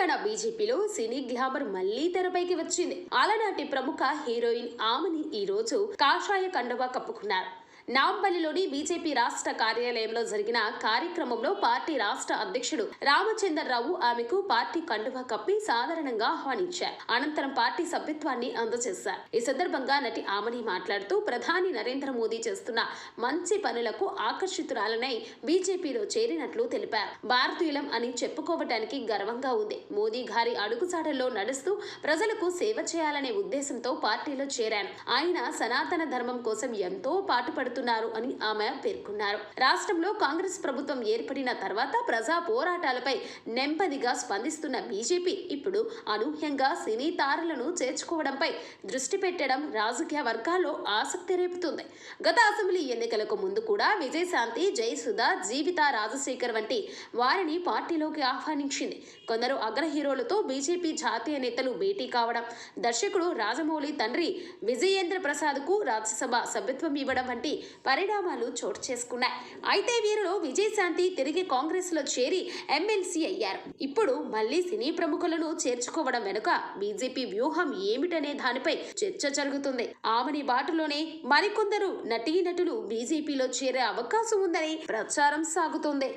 తెలంగాణ బీజేపీలో సినీ గ్లామర్ మళ్ళీ తెరపైకి వచ్చింది. అలనాటి ప్రముఖ హీరోయిన్ ఆమెని ఈ రోజు కాషాయ కండువా కప్పుకున్నారు. నాంపల్లిలోని బీజేపీ రాష్ట్ర కార్యాలయంలో జరిగిన కార్యక్రమంలో పార్టీ రాష్ట్ర అధ్యక్షుడు రామచంద్రరావు ఆమెకు పార్టీ కండువా కప్పి సాధారణంగా ఆహ్వానించారు. అనంతరం పార్టీ సభ్యత్వాన్ని అందజేశారు. ఈ సందర్భంగా నటి ఆమని మాట్లాడుతూ ప్రధాని నరేంద్ర మోదీ చేస్తున్న మంచి పనులకు ఆకర్షితురాలనై బీజేపీలో చేరినట్లు తెలిపారు. భారతీయులం అని చెప్పుకోవటానికి గర్వంగా ఉంది. మోదీ గారి అడుగుజాడల్లో నడుస్తూ ప్రజలకు సేవ చేయాలనే ఉద్దేశంతో పార్టీలో చేరాను. ఆయన సనాతన ధర్మం కోసం ఎంతో పాటుపడుతూ పాటుపడుతున్నారు అని ఆమె పేర్కొన్నారు. రాష్ట్రంలో కాంగ్రెస్ ప్రభుత్వం ఏర్పడిన తర్వాత ప్రజా పోరాటాలపై నెమ్మదిగా స్పందిస్తున్న బీజేపీ ఇప్పుడు అనూహ్యంగా సినీ తారలను చేర్చుకోవడంపై దృష్టి పెట్టడం రాజకీయ వర్గాల్లో ఆసక్తి రేపుతుంది. గత అసెంబ్లీ ఎన్నికలకు ముందు కూడా విజయశాంతి జయసుధ జీవిత రాజశేఖర్ వంటి వారిని పార్టీలోకి ఆహ్వానించింది. కొందరు అగ్ర హీరోలతో బీజేపీ జాతీయ నేతలు భేటీ కావడం దర్శకుడు రాజమౌళి తండ్రి విజయేంద్ర ప్రసాద్కు రాజ్యసభ సభ్యత్వం ఇవ్వడం వంటి పరిణామాలు చోటు చేసుకున్నాయి. అయితే వీరిలో విజయశాంతి తిరిగి కాంగ్రెస్లో చేరి ఎమ్మెల్సీ అయ్యారు. ఇప్పుడు మళ్ళీ సినీ ప్రముఖులను చేర్చుకోవడం వెనుక బీజేపీ వ్యూహం ఏమిటనే దానిపై చర్చ జరుగుతుంది. ఆమెని బాటలోనే మరికొందరు నటీనటులు బీజేపీలో చేరే అవకాశం ఉందని ప్రచారం సాగుతోంది.